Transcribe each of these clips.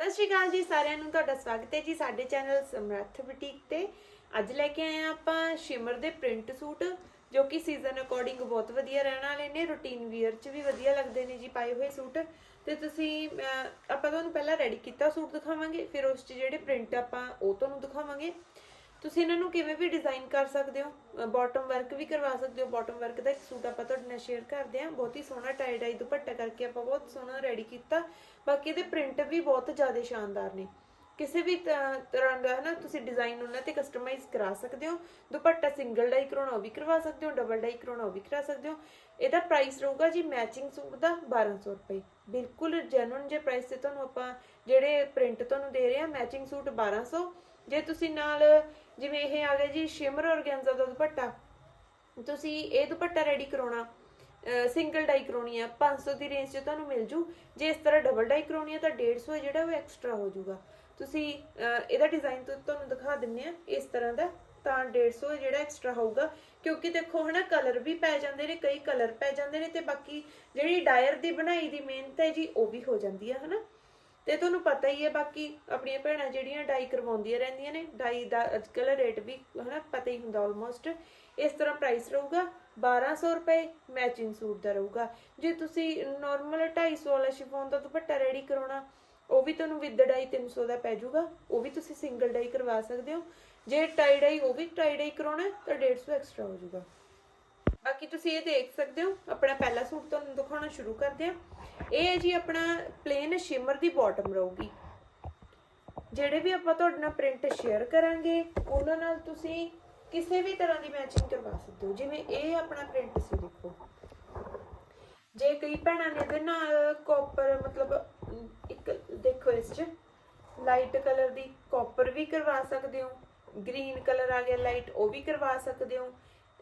ਸਤਿ ਸ਼੍ਰੀ ਅਕਾਲ ਜੀ ਸਾਰਿਆਂ ਨੂੰ, ਤੁਹਾਡਾ ਸਵਾਗਤ ਹੈ ਜੀ ਸਾਡੇ ਚੈਨਲ ਸਮਰੱਥ ਬੁਟੀਕ ਤੇ। ਅੱਜ ਲੈ ਕੇ ਆਏ ਹਾਂ ਆਪਾਂ ਸ਼ਿਮਰ ਦੇ ਪ੍ਰਿੰਟ ਸੂਟ, ਜੋ ਕਿ ਸੀਜ਼ਨ ਅਕੋਰਡਿੰਗ ਬਹੁਤ ਵਧੀਆ ਰਹਿਣ ਵਾਲੇ ਨੇ ਰੂਟੀਨ ਵੀਅਰ 'ਚ ਵੀ ਵਧੀਆ ਲੱਗਦੇ ਨੇ ਜੀ ਪਾਏ ਹੋਏ ਸੂਟ। ਤੇ ਤੁਸੀਂ ਆਪਾਂ ਤੁਹਾਨੂੰ ਪਹਿਲਾਂ ਰੈਡੀ ਕੀਤਾ ਸੂਟ ਦਿਖਾਵਾਂਗੇ, ਫਿਰ ਉਸ 'ਚ ਜਿਹੜੇ ਪ੍ਰਿੰਟ ਆਪਾਂ ਉਹ ਤੁਹਾਨੂੰ ਦਿਖਾਵਾਂਗੇ। ਤੁਸੀਂ ਇਹਨਾਂ ਨੂੰ ਕਿਵੇਂ ਵੀ ਡਿਜ਼ਾਈਨ ਕਰ ਸਕਦੇ ਹੋ? ਬਾਟਮ ਵਰਕ ਵੀ ਕਰਵਾ ਸਕਦੇ ਹੋ। ਬਾਟਮ ਵਰਕ ਦਾ ਇੱਕ ਸੂਟ ਆਪਾਂ ਤੁਹਾਡੇ ਨਾਲ ਸ਼ੇਅਰ ਕਰਦੇ ਹਾਂ। ਬਹੁਤ ਹੀ ਸੋਹਣਾ ਟਾਈ ਡਾਈ ਦੁਪੱਟਾ ਕਰਕੇ ਆਪਾਂ ਬਹੁਤ ਸੋਹਣਾ ਰੈਡੀ ਕੀਤਾ। ਬਾਕੀ ਇਹਦੇ ਪ੍ਰਿੰਟ ਵੀ ਬਹੁਤ ਜ਼ਿਆਦਾ ਸ਼ਾਨਦਾਰ ਨੇ। ਕਿਸੇ ਵੀ ਤਰ੍ਹਾਂ ਦਾ ਹੈ ਨਾ ਤੁਸੀਂ ਡਿਜ਼ਾਈਨ ਉਹਨਾਂ ਤੇ ਕਸਟਮਾਈਜ਼ ਕਰਾ ਸਕਦੇ ਹੋ। ਦੁਪੱਟਾ ਸਿੰਗਲ ਡਾਈ ਕਰਾਉਣਾ ਉਹ ਵੀ ਕਰਵਾ ਸਕਦੇ ਹੋ। ਡਬਲ ਡਾਈ ਕਰਾਉਣਾ ਉਹ ਵੀ ਕਰਾ ਸਕਦੇ ਹੋ। ਇਹਦਾ ਪ੍ਰਾਈਸ ਰਹੂਗਾ ਜੀ ਮੈਚਿੰਗ ਸੂਟ ਦਾ 1200 ਰੁਪਏ। ਬਿਲਕੁਲ ਜੈਨੂਨ ਜੇ ਪ੍ਰਾਈਸ ਤੇ ਤੁਹਾਨੂੰ ਆਪਾਂ ਜਿਹੜੇ ਪ੍ਰਿੰਟ ਤੁਹਾਨੂੰ ਦੇ ਰਹੇ ਆ ਮੈਚਿੰਗ ਸੂਟ 1200 ਜੇ ਤੁਸੀਂ ਨਾਲ ਜਿਵੇਂ ਇਹ ਆ ਗਿਆ ਜੀ ਸ਼ਿਮਰ ਔਰਗੈਂਜ਼ਾ ਦਾ ਦੁਪੱਟਾ, ਤੁਸੀਂ ਇਹ ਦੁਪੱਟਾ ਰੈਡੀ ਕਰਾਉਣਾ ਸਿੰਗਲ ਡਾਈ ਕਰਾਉਣੀ ਆ 500 ਦੀ ਰੇਂਜ 'ਚ ਤੁਹਾਨੂੰ ਮਿਲ ਜੂ। ਜੇ ਇਸ ਤਰ੍ਹਾਂ ਡਬਲ ਡਾਈ ਕਰਾਉਣੀ ਆ ਤਾਂ 150 ਜਿਹੜਾ ਉਹ ਐਕਸਟਰਾ ਹੋ ਜਾਊਗਾ ਤੁਸੀਂ ਇਹਦਾ ਡਿਜ਼ਾਈਨ ਤੁਹਾਨੂੰ ਦਿਖਾ ਦਿੰਨੇ ਆ ਇਸ ਤਰ੍ਹਾਂ ਦਾ, ਤਾਂ 150 ਜਿਹੜਾ ਐਕਸਟਰਾ ਹੋਊਗਾ। ਕਿਉਂਕਿ ਦੇਖੋ ਹਨਾ ਕਲਰ ਵੀ ਪੈ ਜਾਂਦੇ ਨੇ, ਕਈ ਕਲਰ ਪੈ ਜਾਂਦੇ ਨੇ ਤੇ ਬਾਕੀ ਜਿਹੜੀ ਡਾਇਰ ਦੀ ਬਣਾਈ ਦੀ ਮਿਹਨਤ ਹੈ ਜੀ, ਉਹ ਵੀ ਹੋ ਜਾਂਦੀ ਆ, ਹਨਾ। ਤੇ ਤੁਹਾਨੂੰ ਪਤਾ ਹੀ ਹੈ, ਬਾਕੀ ਆਪਣੀਆਂ ਭੈਣਾਂ ਜਿਹੜੀਆਂ ਡਾਈ ਕਰਵਾਉਂਦੀਆਂ ਰਹਿੰਦੀਆਂ ਨੇ, ਡਾਈ ਦਾ ਅੱਜਕੱਲ ਰੇਟ ਵੀ ਹਨਾ ਪਤਾ ਹੀ ਹੁੰਦਾ ਆਲਮੋਸਟ ਇਸ ਤਰ੍ਹਾਂ ਪ੍ਰਾਈਸ ਰਹੂਗਾ 1200 ਰੁਪਏ ਮੈਚਿੰਗ ਸੂਟ ਦਾ ਰਹੂਗਾ। ਜੇ ਤੁਸੀਂ ਨਾਰਮਲ 250 ਵਾਲਾ ਸ਼ਿਫੋਨ ਦਾ ਦੁਪੱਟਾ ਰੈਡੀ ਕਰਾਉਣਾ, ਉਹ ਵੀ ਤੁਹਾਨੂੰ ਵਿਦ ਡਾਈ 300 ਦਾ ਪੈ ਜਾਊਗਾ, ਉਹ ਵੀ ਤੁਸੀਂ ਸਿੰਗਲ ਡਾਈ ਕਰਵਾ ਸਕਦੇ ਹੋ। ਜੇ ਟਾਈ ਡਾਈ ਉਹ ਵੀ ਟਾਈ ਡਾਈ ਕਰਾਉਣਾ ਹੈ ਤਾਂ 150 ਐਕਸਟਰਾ ਹੋ ਜਾਊਗਾ। ਬਾਕੀ ਤੁਸੀਂ ਇਹ ਦੇਖ ਸਕਦੇ ਹੋ, ਆਪਣਾ ਪਹਿਲਾ ਸੂਟ ਤੁਹਾਨੂੰ ਦਿਖਾਉਣਾ ਸ਼ੁਰੂ ਕਰਦੇ ਆ ਇਹ ਹੈ ਜੀ ਆਪਣਾ ਪਲੇਨ ਸ਼ਿਮਰ ਦੀ ਬਾਟਮ ਰਹੂਗੀ। ਜਿਹੜੇ ਵੀ ਆਪਾਂ ਤੁਹਾਡੇ ਨਾਲ ਪ੍ਰਿੰਟ ਸ਼ੇਅਰ ਕਰਾਂਗੇ, ਉਹਨਾਂ ਨਾਲ ਤੁਸੀਂ ਕਿਸੇ ਵੀ ਤਰ੍ਹਾਂ ਦੀ ਮੈਚਿੰਗ ਕਰਵਾ ਸਕਦੇ ਹੋ। ਜਿਵੇਂ ਇਹ ਆਪਣਾ ਪ੍ਰਿੰਟ ਸੀ, ਦੇਖੋ। ਜੇ ਕਈ ਭੈਣਾਂ ਨੇ ਇਹਦੇ ਨਾਲ ਕਾਪਰ ਮਤਲਬ, ਇੱਕ ਦੇਖੋ ਇਸ 'ਚ ਲਾਈਟ ਕਲਰ ਦੀ ਕਾਪਰ ਵੀ ਕਰਵਾ ਸਕਦੇ ਹੋ। ਗ੍ਰੀਨ ਕਲਰ ਆ ਗਿਆ ਲਾਈਟ ਉਹ ਵੀ ਕਰਵਾ ਸਕਦੇ ਹੋ।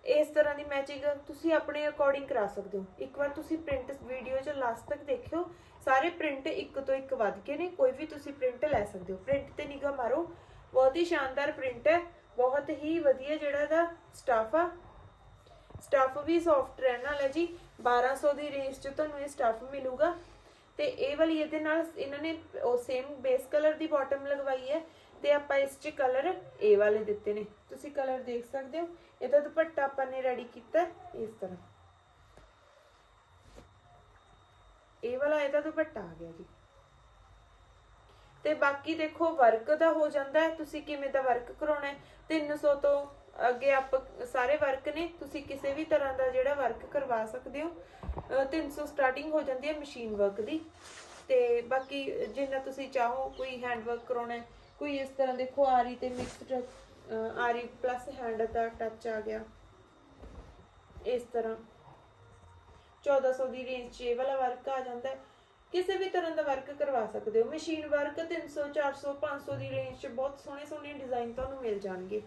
ਇਸ ਤਰ੍ਹਾਂ ਦੀ ਮੈਚਿੰਗ ਤੁਸੀਂ ਆਪਣੇ ਅਕੋਰਡਿੰਗ ਕਰਾ ਸਕਦੇ ਹੋ। ਇੱਕ ਵਾਰ ਤੁਸੀਂ ਪ੍ਰਿੰਟ ਵੀਡੀਓ 'ਚ ਲਾਸਟ ਤੱਕ ਦੇਖਿਓ, ਸਾਰੇ ਪ੍ਰਿੰਟ ਇੱਕ ਤੋਂ ਇੱਕ ਵੱਧ ਕੇ ਨੇ, ਕੋਈ ਵੀ ਤੁਸੀਂ ਪ੍ਰਿੰਟ ਲੈ ਸਕਦੇ ਹੋ। ਪ੍ਰਿੰਟ ਤੇ ਨਿਗਾਹ ਮਾਰੋ, ਬਹੁਤ ਹੀ ਸ਼ਾਨਦਾਰ ਪ੍ਰਿੰਟ ਹੈ, ਬਹੁਤ ਹੀ ਵਧੀਆ ਜਿਹੜਾ ਦਾ ਸਟਾਫ ਆ। ਸਟਫ ਵੀ ਸੌਫਟ ਰਹਿਣ ਵਾਲਾ ਹੈ ਜੀ 1200 ਦੀ ਰੇਂਜ 'ਚ ਤੁਹਾਨੂੰ ਇਹ ਸਟਫ ਮਿਲੂਗਾ। ਤੇ ਇਹ ਵਾਲੀ ਇਹਦੇ ਨਾਲ ਇਹਨਾਂ ਨੇ ਉਹ ਸੇਮ ਬੇਸ ਕਲਰ ਦੀ ਬਾਟਮ ਲਗਵਾਈ ਹੈ। ਤੇ ਆਪਾਂ ਇਸ 'ਚ ਕਲਰ ਇਹ ਵਾਲੇ ਦਿੱਤੇ ਨੇ। ਤੁਸੀਂ ਕਲਰ ਦੇਖ ਸਕਦੇ ਹੋ। ਇਹਦਾ ਦੁਪੱਟਾ ਆਪਾਂ ਨੇ ਰੈਡੀ ਕੀਤਾ ਇਸ ਤਰ੍ਹਾਂ। ਇਹ ਵਾਲਾ ਇਹਦਾ ਦੁਪੱਟਾ ਆ ਗਿਆ ਜੀ। ਤੇ ਬਾਕੀ ਦੇਖੋ ਵਰਕ ਦਾ ਹੋ ਜਾਂਦਾ ਹੈ। ਤੁਸੀਂ ਕਿਵੇਂ ਦਾ ਵਰਕ ਕਰਾਉਣਾ ਹੈ? 300 ਤੋਂ ਅੱਗੇ ਆਪ ਸਾਰੇ ਵਰਕ ਨੇ। ਤੁਸੀਂ ਕਿਸੇ ਵੀ ਤਰ੍ਹਾਂ ਦਾ ਜਿਹੜਾ ਵਰਕ ਕਰਵਾ ਸਕਦੇ ਹੋ। ਅਹ 300 ਸਟਾਰਟਿੰਗ ਹੋ ਜਾਂਦੀ ਹੈ ਮਸ਼ੀਨ ਵਰਕ ਦੀ। ਤੇ ਬਾਕੀ ਜਿੰਨਾ ਤੁਸੀਂ ਚਾਹੋ ਕੋਈ ਹੈਂਡ ਵਰਕ ਕਰਾਉਣਾ ਹੈ ਕੋਈ ਇਸ ਤਰ੍ਹਾਂ ਦੇਖੋ ਆਰੀ ਤੇ ਮਿਕਸਡ ਆਰੀ ਪਲੱਸ ਹੈਂਡ ਦਾ ਟੱਚ ਆ ਗਿਆ। ਇਸ ਤਰ੍ਹਾਂ। 1400 ਦੀ ਰੇਂਜ 'ਚ ਇਹ ਵਾਲਾ ਵਰਕ ਆ ਜਾਂਦਾ। ਹੈ ਕਿਸੇ ਵੀ ਤਰ੍ਹਾਂ ਦਾ ਵਰਕ ਕਰਵਾ ਸਕਦੇ ਹੋ। ਮਸ਼ੀਨ ਵਰਕ 300 400 500 ਦੀ ਰੇਂਜ 'ਚ ਬਹੁਤ ਸੋਹਣੇ ਸੋਹਣੇ ਡਿਜ਼ਾਈਨ ਤੁਹਾਨੂੰ ਮਿਲ ਜਾਣਗੇ।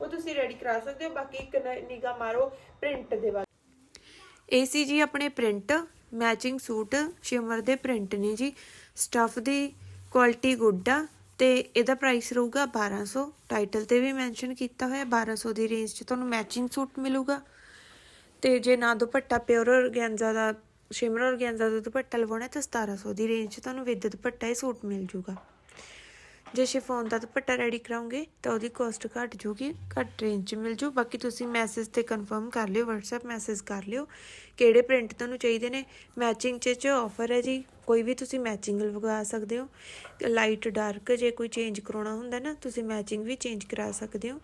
ਉਹ ਤੁਸੀਂ ਰੈਡੀ ਕਰਾ ਸਕਦੇ ਹੋ। ਬਾਕੀ ਇੱਕ ਨਿਗਾ ਮਾਰੋ ਪ੍ਰਿੰਟ ਦੇ ਵੱਲ। ਇਹ ਸੀ ਜੀ ਆਪਣੇ ਪ੍ਰਿੰਟ ਮੈਚਿੰਗ ਸੂਟ ਸ਼ਿਮਰ ਦੇ ਪ੍ਰਿੰਟ ਨੇ ਜੀ। ਸਟਫ ਦੀ ਕੁਆਲਿਟੀ ਗੁੱਡ ਆ। ਤੇ ਇਹਦਾ ਪ੍ਰਾਈਸ ਰਹੂਗਾ 1200 ਟਾਈਟਲ ਤੇ ਵੀ ਮੈਂਸ਼ਨ ਕੀਤਾ ਹੋਇਆ 1200 ਦੀ ਰੇਂਜ 'ਚ ਤੁਹਾਨੂੰ ਮੈਚਿੰਗ ਸੂਟ ਮਿਲੂਗਾ। ਤੇ ਜੇ ਨਾ ਦੁਪੱਟਾ ਪਿਓਰ ਔਰਗੈਂਜ਼ਾ ਦਾ ਸ਼ਿਮਰ ਔਰਗੈਂਜ਼ਾ ਦਾ ਦੁਪੱਟਾ ਲਵਾਉਣਾ ਤਾਂ 1700 ਦੀ ਰੇਂਜ 'ਚ ਤੁਹਾਨੂੰ ਵਿਦ ਦੁਪੱਟਾ ਇਹ ਸੂਟ ਮਿਲ ਜੂਗਾ। ਜੇ ਸ਼ਿਫੋਨ ਦਾ ਦੁਪੱਟਾ ਰੈਡੀ ਕਰਾਉਂਗੇ, ਤਾਂ ਉਹਦੀ ਕੋਸਟ ਘਟ ਜੂਗੀ ਘੱਟ ਰੇਂਜ 'ਚ ਮਿਲ ਜੂ ਬਾਕੀ ਤੁਸੀਂ ਮੈਸੇਜ ਤੇ ਕਨਫਰਮ ਕਰ ਲਿਓ, WhatsApp ਮੈਸੇਜ ਕਰ ਲਿਓ, ਕਿਹੜੇ ਪ੍ਰਿੰਟ ਤੁਹਾਨੂੰ ਚਾਹੀਦੇ ਨੇ। ਮੈਚਿੰਗ 'ਚ ਚ ਆਫਰ ਹੈ ਜੀ, ਕੋਈ ਵੀ ਤੁਸੀਂ ਮੈਚਿੰਗ ਲਗਾ ਸਕਦੇ ਹੋ। ਲਾਈਟ ਡਾਰਕ ਜੇ ਕੋਈ ਚੇਂਜ ਕਰਾਉਣਾ ਹੁੰਦਾ ਨਾ, ਤੁਸੀਂ ਮੈਚਿੰਗ ਵੀ ਚੇਂਜ ਕਰਾ ਸਕਦੇ ਹੋ।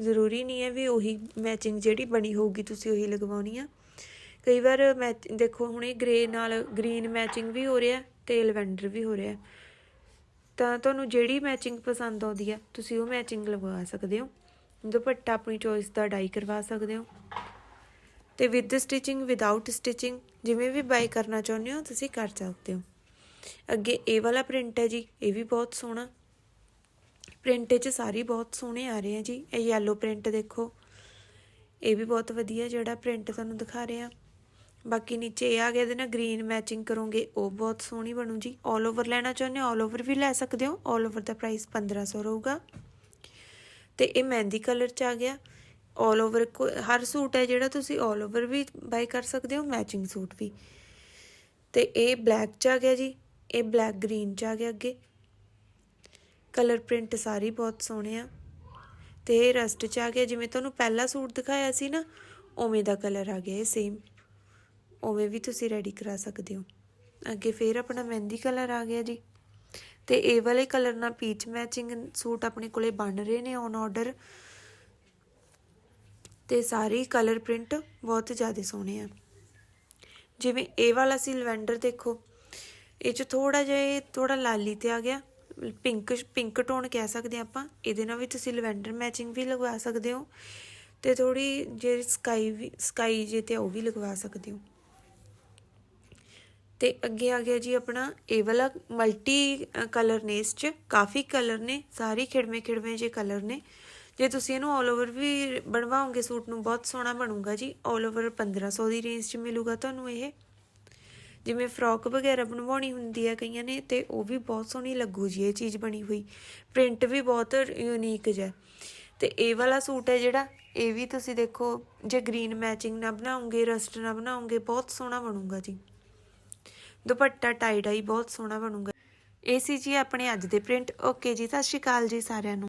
ਜ਼ਰੂਰੀ ਨਹੀਂ ਹੈ ਵੀ ਉਹੀ ਮੈਚਿੰਗ ਜਿਹੜੀ ਬਣੀ ਹੋਊਗੀ, ਤੁਸੀਂ ਉਹੀ ਲਗਵਾਉਣੀ ਆ। ਕਈ ਵਾਰ ਮੈਚ ਦੇਖੋ, ਹੁਣੇ ਗ੍ਰੇ ਨਾਲ ਗ੍ਰੀਨ ਮੈਚਿੰਗ ਵੀ ਹੋ ਰਿਹਾ ਤੇ ਲਵੈਂਡਰ ਵੀ ਹੋ ਰਿਹਾ। ਤਾਂ ਤੁਹਾਨੂੰ ਜਿਹੜੀ ਮੈਚਿੰਗ ਪਸੰਦ ਆਉਂਦੀ ਆ, ਤੁਸੀਂ ਉਹ ਮੈਚਿੰਗ ਲਗਵਾ ਸਕਦੇ ਹੋ। ਦੁਪੱਟਾ ਆਪਣੀ ਚੋਇਸ ਦਾ ਡਾਈ ਕਰਵਾ ਸਕਦੇ ਹੋ। ਤੇ ਵਿਦ ਸਟਿਚਿੰਗ ਵਿਦਆਊਟ ਸਟਿਚਿੰਗ ਜਿਵੇਂ ਵੀ ਬਾਈ ਕਰਨਾ ਚਾਹੁੰਦੇ ਹੋ, ਤੁਸੀਂ ਕਰ ਸਕਦੇ ਹੋ। ਅੱਗੇ ਇਹ ਵਾਲਾ ਪ੍ਰਿੰਟ ਹੈ ਜੀ, ਇਹ ਵੀ ਬਹੁਤ ਸੋਹਣਾ। ਪ੍ਰਿੰਟ 'ਚ ਸਾਰੀ ਬਹੁਤ ਸੋਹਣੇ ਆ ਰਹੇ ਆ ਜੀ। ਇਹ ਯੈਲੋ ਪ੍ਰਿੰਟ ਦੇਖੋ। ਇਹ ਵੀ ਬਹੁਤ ਵਧੀਆ ਜਿਹੜਾ ਪ੍ਰਿੰਟ ਤੁਹਾਨੂੰ ਦਿਖਾ ਰਹੇ। ਆ ਬਾਕੀ ਨੀਚੇ ਇਹ ਆ ਗਿਆ ਇਹਦੇ ਨਾਲ ਗ੍ਰੀਨ ਮੈਚਿੰਗ ਕਰੋਗੇ ਉਹ ਬਹੁਤ ਸੋਹਣੀ ਬਣੂ ਜੀ 올 ਓਵਰ ਲੈਣਾ ਚਾਹੁੰਦੇ ਹੋ 올 ਓਵਰ ਵੀ ਲੈ ਸਕਦੇ ਹੋ 올 ਓਵਰ ਦਾ ਪ੍ਰਾਈਸ 1500 ਰਹੂਗਾ ਤੇ ਇਹ ਮਹਿੰਦੀ ਕਲਰ ਚ ਆ ਗਿਆ 올 ਓਵਰ ਹਰ ਸੂਟ ਹੈ ਜਿਹੜਾ ਤੁਸੀਂ 올 ਓਵਰ ਵੀ ਬਾਈ ਕਰ ਸਕਦੇ ਹੋ ਮੈਚਿੰਗ ਸੂਟ ਵੀ ਤੇ ਇਹ ਬਲੈਕ ਚ ਆ ਗਿਆ ਜੀ ਇਹ ਬਲੈਕ ਗ੍ਰੀਨ ਚ ਆ ਗਿਆ ਅੱਗੇ ਕਲਰ ਪ੍ਰਿੰਟ ਸਾਰੀ ਬਹੁਤ ਸੋਹਣੇ ਆ ਤੇ ਇਹ ਰਸਟ ਚ ਆ ਗਿਆ ਜਿਵੇਂ ਤੁਹਾਨੂੰ ਪਹਿਲਾ ਸੂਟ ਦਿਖਾਇਆ ਸੀ ਨਾ ਉਵੇਂ ਦਾ ਕਲਰ ਆ ਗਿਆ ਇਹ ਸੇਮ ਉਵੇਂ ਵੀ ਤੁਸੀਂ ਰੈਡੀ ਕਰਾ ਸਕਦੇ ਹੋ। ਅੱਗੇ ਫੇਰ ਆਪਣਾ ਮਹਿੰਦੀ ਕਲਰ ਆ ਗਿਆ ਜੀ। ਤੇ ਇਹ ਵਾਲੇ ਕਲਰ ਨਾਲ ਪੀਚ ਮੈਚਿੰਗ ਸੂਟ ਆਪਣੇ ਕੋਲੇ ਬਣ ਰਹੇ ਨੇ ਔਨ ਆਰਡਰ ਤੇ ਸਾਰੇ ਕਲਰ ਪ੍ਰਿੰਟ ਬਹੁਤ ਜ਼ਿਆਦਾ ਸੋਹਣੇ ਆ। ਜਿਵੇਂ ਇਹ ਵਾਲਾ ਸੀ ਲਵੈਂਡਰ ਦੇਖੋ। ਇਹ ਚ ਥੋੜਾ ਜਿਹਾ ਇਹ ਥੋੜਾ ਲਾਲੀ ਤੇ ਆ ਗਿਆ। ਪਿੰਕ ਪਿੰਕ ਟੋਨ ਕਹਿ ਸਕਦੇ ਆਪਾਂ। ਇਹਦੇ ਨਾਲ ਵੀ ਤੁਸੀਂ ਲਵੈਂਡਰ ਮੈਚਿੰਗ ਵੀ ਲਗਵਾ ਸਕਦੇ ਹੋ। ਤੇ ਥੋੜੀ ਜਿਹੜੀ ਸਕਾਈ ਵੀ ਸਕਾਈ ਜੇ ਤੇ ਉਹ ਵੀ ਲਗਵਾ ਸਕਦੇ ਹੋ। ਤੇ ਅੱਗੇ ਆ ਗਿਆ ਜੀ ਆਪਣਾ, ਇਹ ਵਾਲਾ ਮਲਟੀ ਕਲਰ ਨੇ ਇਸ ਚ। ਕਾਫੀ ਕਲਰ ਨੇ, ਸਾਰੇ ਖਿੜਵੇਂ ਖਿੜਵੇਂ ਜੇ ਕਲਰ ਨੇ। ਜੇ ਤੁਸੀਂ ਇਹਨੂੰ 올 ਓਵਰ ਵੀ ਬਣਵਾਓਗੇ, ਸੂਟ ਨੂੰ ਬਹੁਤ ਸੋਹਣਾ ਬਣੂਗਾ ਜੀ। 올 ਓਵਰ 1500 ਦੀ ਰੇਂਜ 'ਚ ਮਿਲੂਗਾ ਤੁਹਾਨੂੰ ਇਹ। ਜਿਵੇਂ ਫਰੋਕ ਵਗੈਰਾ ਬਣਵਾਉਣੀ ਹੁੰਦੀ ਹੈ ਕਈਆਂ ਨੇ, ਤੇ ਉਹ ਵੀ ਬਹੁਤ ਸੋਹਣੀ ਲੱਗੂ ਜੀ, ਇਹ ਚੀਜ਼ ਬਣੀ ਹੋਈ। ਪ੍ਰਿੰਟ ਵੀ ਬਹੁਤ ਯੂਨੀਕ ਜਿਹਾ ਤੇ ਇਹ ਵਾਲਾ ਸੂਟ ਹੈ ਜਿਹੜਾ, ਇਹ ਵੀ ਤੁਸੀਂ ਦੇਖੋ, ਜੇ ਗ੍ਰੀਨ ਮੈਚਿੰਗ ਨਾ ਬਣਾਉਂਗੇ ਰਸਟ ਨਾ ਬਣਾਉਂਗੇ ਬਹੁਤ ਸੋਹਣਾ ਬਣੂਗਾ ਜੀ। ਦੁਪੱਟਾ ਟਾਈ ਡਾਈ ਬਹੁਤ ਸੋਹਣਾ ਬਣੂਗਾ। ਇਹ ਸੀ ਜੀ ਆਪਣੇ ਅੱਜ ਦੇ ਪ੍ਰਿੰਟ ਓਕੇ ਜੀ, ਸਤਿ ਸ਼੍ਰੀ ਅਕਾਲ ਜੀ ਸਾਰਿਆਂ ਨੂੰ।